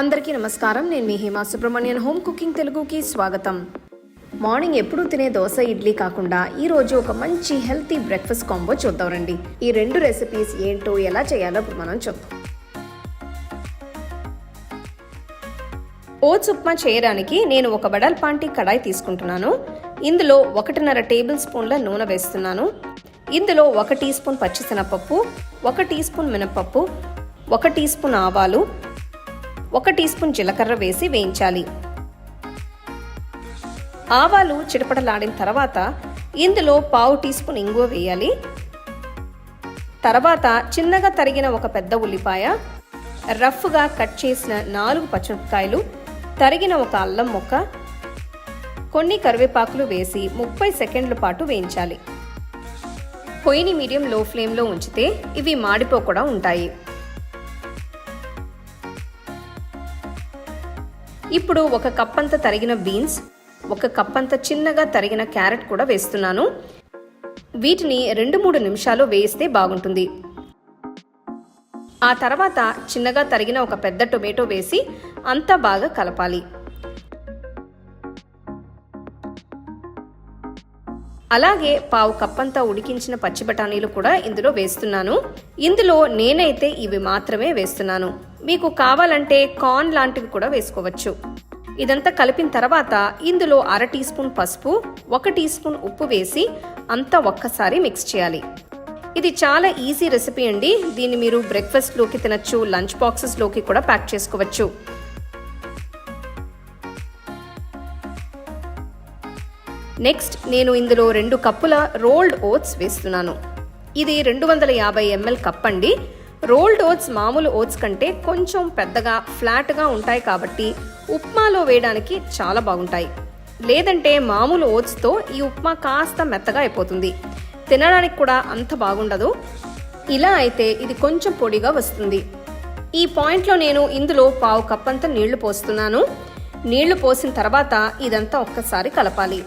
అందరికీ నమస్కారం. నేను మీ హేమా సుబ్రహ్మణ్యన్. హోమ్ కుకింగ్ తెలుగుకి స్వాగతం. మార్నింగ్ ఎప్పుడు తినే దోశ ఇడ్లీ కాకుండా ఈ రోజు ఒక మంచి హెల్తీ బ్రేక్ఫాస్ట్ కాంబో చూద్దాం రండి. ఈ రెండు రెసిపీస్ ఏంటో ఎలా చేయాలో ఇప్పుడు మనం చూద్దాం. ఓట్స్ ఉప్మా చేయడానికి నేను ఒక వెడల్పాంటి కడాయి తీసుకుంటున్నాను. ఇందులో ఒకటిన్నర టేబుల్ స్పూన్ల నూనె వేస్తున్నాను. ఇందులో ఒక టీ స్పూన్ పచ్చిశనగపప్పు ఒక టీ స్పూన్ మినపప్పు ఒక టీ స్పూన్ ఆవాలు ఒక టీ స్పూన్ జీలకర్ర వేసి వేయించాలి. ఆవాలు చిటపటలాడిన తర్వాత ఇందులో పావు టీ స్పూన్ ఇంగువ వేయాలి. తర్వాత చిన్నగా తరిగిన ఒక పెద్ద ఉల్లిపాయ రఫ్గా కట్ చేసిన నాలుగు పచ్చిమిరపకాయలు తరిగిన ఒక అల్లం ముక్క కొన్ని కరివేపాకులు వేసి ముప్పై సెకండ్ల పాటు వేయించాలి. పొయ్యిని మీడియం లో ఫ్లేమ్లో ఉంచితే ఇవి మాడిపోకుండా ఉంటాయి. ఇప్పుడు ఒక కప్ అంత తరిగిన బీన్స్ ఒక కప్ అంత చిన్నగా తరిగిన క్యారెట్ కూడా వేస్తున్నాను. వీటిని రెండు మూడు నిమిషాలు వేయిస్తే బాగుంటుంది. ఆ తర్వాత చిన్నగా తరిగిన ఒక పెద్ద టొమాటో వేసి అంతా బాగా కలపాలి. అలాగే పావు కప్పంతా ఉడికించిన పచ్చి బఠానీలు కూడా ఇందులో వేస్తున్నాను. ఇందులో నేనైతే ఇవి మాత్రమే వేస్తున్నాను. మీకు కావాలంటే కార్న్ లాంటివి కూడా వేసుకోవచ్చు. ఇదంతా కలిపిన తర్వాత ఇందులో అర టీ స్పూన్ పసుపు ఒక టీ స్పూన్ ఉప్పు వేసి అంతా ఒక్కసారి మిక్స్ చేయాలి. ఇది చాలా ఈజీ రెసిపీ అండి. దీన్ని మీరు బ్రేక్ఫాస్ట్లోకి తినచ్చు లంచ్ బాక్సెస్లోకి కూడా ప్యాక్ చేసుకోవచ్చు. నెక్స్ట్ నేను ఇందులో రెండు కప్పుల రోల్డ్ ఓట్స్ వేస్తున్నాను. ఇది రెండు వందల యాభై ఎంఎల్ కప్ అండి రోల్డ్ ఓట్స్ మామూలు ఓట్స్ కంటే కొంచెం పెద్దగా ఫ్లాట్గా ఉంటాయి కాబట్టి ఉప్మాలో వేయడానికి చాలా బాగుంటాయి. లేదంటే మామూలు ఓట్స్తో ఈ ఉప్మా కాస్త మెత్తగా అయిపోతుంది. తినడానికి కూడా అంత బాగుండదు. ఇలా అయితే ఇది కొంచెం పొడిగా వస్తుంది. ఈ పాయింట్లో నేను ఇందులో పావు కప్ అంతా నీళ్ళు పోస్తున్నాను. నీళ్ళు పోసిన తర్వాత ఇదంతా ఒక్కసారి కలపాలి.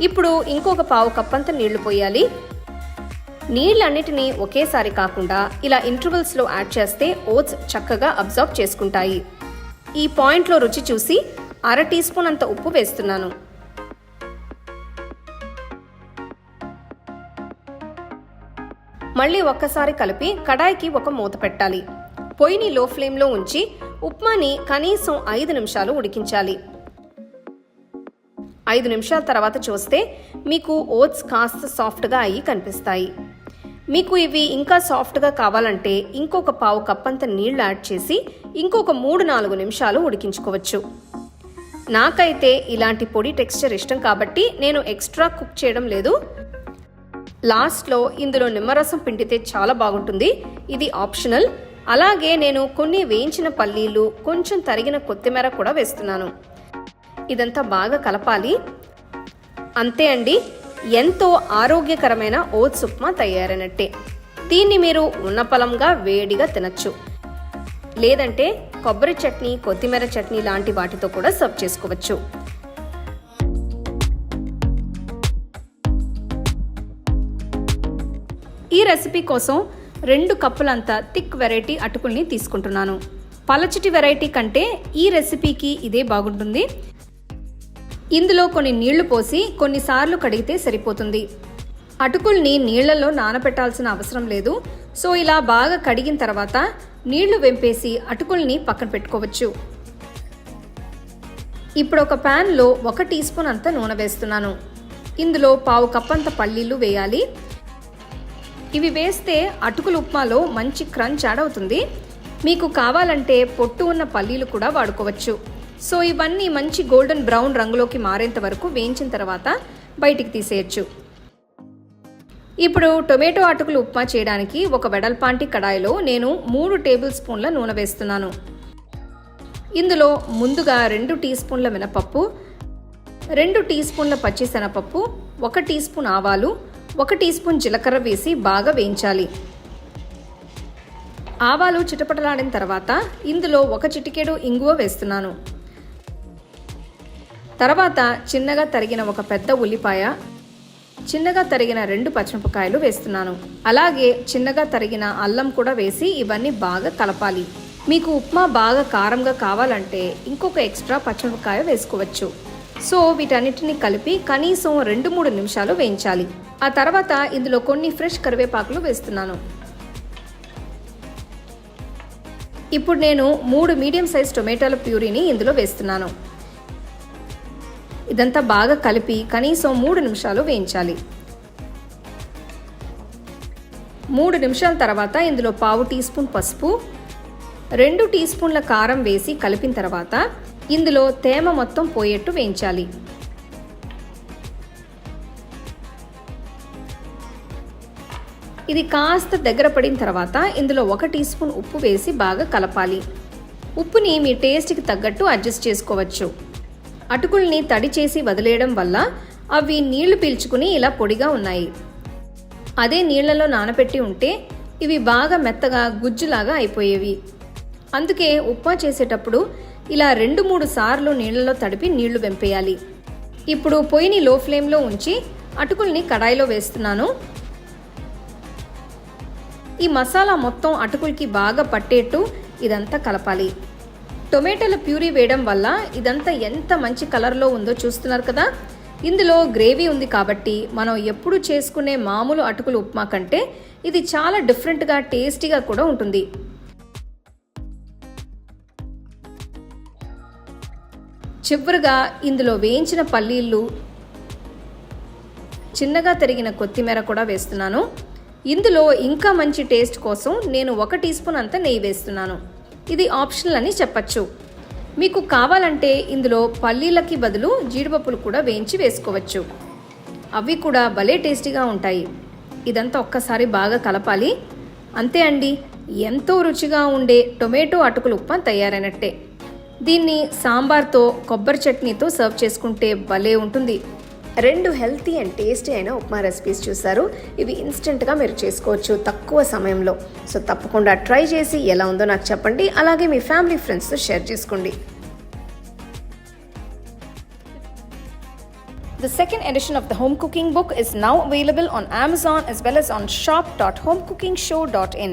ఇప్పుడు ఇంకొక పావు కప్పంత నీళ్ళు పోయాలి. నీళ్ళన్నిటినీ ఒకేసారి కాకుండా ఇలా ఇంటర్వల్స్లో యాడ్ చేస్తే ఓట్స్ చక్కగా అబ్జర్వ్ చేసుకుంటాయి. ఈ పాయింట్లో రుచి చూసి అర టీ స్పూన్ అంత ఉప్పు వేస్తున్నాను. మళ్ళీ ఒక్కసారి కలిపి కడాయికి ఒక మూత పెట్టాలి. పొయ్యిని లో ఫ్లేమ్లో ఉంచి ఉప్మాని కనీసం ఐదు నిమిషాలు ఉడికించాలి. ఐదు నిమిషాల తర్వాత చూస్తే మీకు ఓట్స్ కాస్త సాఫ్ట్గా అయ్యి కనిపిస్తాయి. మీకు ఇవి ఇంకా సాఫ్ట్గా కావాలంటే ఇంకొక పావు కప్పంత నీళ్ళు యాడ్ చేసి ఇంకొక మూడు నాలుగు నిమిషాలు ఉడికించుకోవచ్చు. నాకైతే ఇలాంటి పొడి టెక్స్చర్ ఇష్టం కాబట్టి నేను ఎక్స్ట్రా కుక్ చేయడం లేదు. లాస్ట్లో ఇందులో నిమ్మరసం పిండితే చాలా బాగుంటుంది. ఇది ఆప్షనల్. అలాగే నేను కొన్ని వేయించిన పల్లీలు కొంచెం తరిగిన కొత్తిమీర కూడా వేస్తున్నాను. ఇదంతా బాగా కలపాలి. అంతే అండి ఎంతో ఆరోగ్యకరమైన ఓట్స్ ఉప్మా తయారైనట్టే. దీన్ని మీరు ఉన్నపలంగా వేడిగా తినచ్చు. లేదంటే కొబ్బరి చట్నీ కొత్తిమీర చట్నీ లాంటి వాటితో కూడా సర్వ్ చేసుకోవచ్చు. ఈ రెసిపీ కోసం రెండు కప్పులంత థిక్ వెరైటీ అటుకుల్ని తీసుకుంటున్నాను. పలచటి వెరైటీ కంటే ఈ రెసిపీకి ఇదే బాగుంటుంది. ఇందులో కొన్ని నీళ్ళు పోసి కొన్నిసార్లు కడిగితే సరిపోతుంది. అటుకుల్ని నీళ్ళలో నానబెట్టాల్సిన అవసరం లేదు. సో ఇలా బాగా కడిగిన తర్వాత నీళ్ళు వెంపేసి అటుకుల్ని పక్కన పెట్టుకోవచ్చు. ఇప్పుడు ఒక ప్యాన్లో ఒక టీ స్పూన్ అంత నూనె వేస్తున్నాను. ఇందులో పావు కప్పంత పల్లీలు వేయాలి. ఇవి వేస్తే అటుకులు ఉప్మాలో మంచి క్రంచ్ యాడ్ అవుతుంది. మీకు కావాలంటే పొట్టు ఉన్న పల్లీలు కూడా వాడుకోవచ్చు. సో ఇవన్నీ మంచి గోల్డెన్ బ్రౌన్ రంగులోకి మారేంత వరకు వేయించిన తర్వాత బయటికి తీసేయచ్చు. ఇప్పుడు టొమాటో అటుకులు ఉప్మా చేయడానికి ఒక వెడల్పాంటి కడాయిలో నేను మూడు టేబుల్ స్పూన్ల నూనె వేస్తున్నాను. ఇందులో ముందుగా రెండు టీ స్పూన్ల మినపప్పు రెండు టీ స్పూన్ల పచ్చిశనపప్పు ఒక టీ స్పూన్ ఆవాలు ఒక టీ స్పూన్ జీలకర్ర వేసి బాగా వేయించాలి. ఆవాలు చిటపటలాడిన తర్వాత ఇందులో ఒక చిటికెడు ఇంగువ వేస్తున్నాను. తర్వాత చిన్నగా తరిగిన ఒక పెద్ద ఉల్లిపాయ చిన్నగా తరిగిన రెండు పచ్చిమిరపకాయలు వేస్తున్నాను. అలాగే చిన్నగా తరిగిన అల్లం కూడా వేసి ఇవన్నీ బాగా కలపాలి. మీకు ఉప్మా బాగా కారంగా కావాలంటే ఇంకొక ఎక్స్ట్రా పచ్చిమిరపకాయ వేసుకోవచ్చు. సో వీటన్నిటిని కలిపి కనీసం రెండు మూడు నిమిషాలు వేయించాలి. ఆ తర్వాత ఇందులో కొన్ని ఫ్రెష్ కరివేపాకులు వేస్తున్నాను. ఇప్పుడు నేను మూడు మీడియం సైజ్ టొమాటోల ప్యూరీని ఇందులో వేస్తున్నాను. ఇదంతా బాగా కలిపి కనీసం మూడు నిమిషాలు వేయించాలి. మూడు నిమిషాల తర్వాత ఇందులో పావు టీ స్పూన్ పసుపు రెండు టీ స్పూన్ల కారం వేసి కలిపిన తర్వాత ఇందులో తేమ మొత్తం పోయేట్టు వేయించాలి. ఇది కాస్త దగ్గర పడిన తర్వాత ఇందులో ఒక టీ స్పూన్ ఉప్పు వేసి బాగా కలపాలి. ఉప్పుని మీ టేస్ట్కి తగ్గట్టు అడ్జస్ట్ చేసుకోవచ్చు. అటుకుల్ని తడి చేసి వదిలేయడం వల్ల అవి నీళ్ళు పీల్చుకుని ఇలా పొడిగా ఉన్నాయి. అదే నీళ్ళలో నానబెట్టి ఉంటే ఇవి బాగా మెత్తగా గుజ్జులాగా అయిపోయేవి. అందుకే ఉప్మా చేసేటప్పుడు ఇలా రెండు మూడు సార్లు నీళ్ళలో తడిపి నీళ్ళు వెంపేయాలి. ఇప్పుడు పొయ్యిని లో ఫ్లేమ్లో ఉంచి అటుకుల్ని కడాయిలో వేస్తున్నాను. ఈ మసాలా మొత్తం అటుకులకి బాగా పట్టేట్టు ఇదంతా కలపాలి. టొమాటోల ప్యూరీ వేయడం వల్ల ఇదంతా ఎంత మంచి కలర్లో ఉందో చూస్తున్నారు కదా? ఇందులో గ్రేవీ ఉంది కాబట్టి మనం ఎప్పుడు చేసుకునే మామూలు అటుకులు ఉప్మా కంటే ఇది చాలా డిఫరెంట్గా టేస్టీగా కూడా ఉంటుంది. చివరిగా ఇందులో వేయించిన పల్లీలు చిన్నగా తరిగిన కొత్తిమీర కూడా వేస్తున్నాను. ఇందులో ఇంకా మంచి టేస్ట్ కోసం నేను ఒక టీ స్పూన్ అంత నెయ్యి వేస్తున్నాను. ఇది ఆప్షనల్ అని చెప్పచ్చు. మీకు కావాలంటే ఇందులో పల్లీలకి బదులు జీడిపప్పులు కూడా వేయించి వేసుకోవచ్చు. అవి కూడా భలే టేస్టీగా ఉంటాయి. ఇదంతా ఒక్కసారి బాగా కలపాలి. అంతే అండి ఎంతో రుచిగా ఉండే టొమాటో అటుకులు ఉప్మా తయారైనట్టే. దీన్ని సాంబార్తో కొబ్బరి చట్నీతో సర్వ్ చేసుకుంటే భలే ఉంటుంది. రెండు హెల్తీ అండ్ టేస్టీ అయిన ఉప్మా రెసిపీస్ చూసారు ఇవి ఇన్స్టెంట్గా మీరు చేసుకోవచ్చు తక్కువ సమయంలో సో తప్పకుండా ట్రై చేసి ఎలా ఉందో నాకు చెప్పండి అలాగే మీ ఫ్యామిలీ ఫ్రెండ్స్తో షేర్ చేసుకోండి The second edition of the home cooking book is now available on Amazon as well as on shop.homecookingshow.in.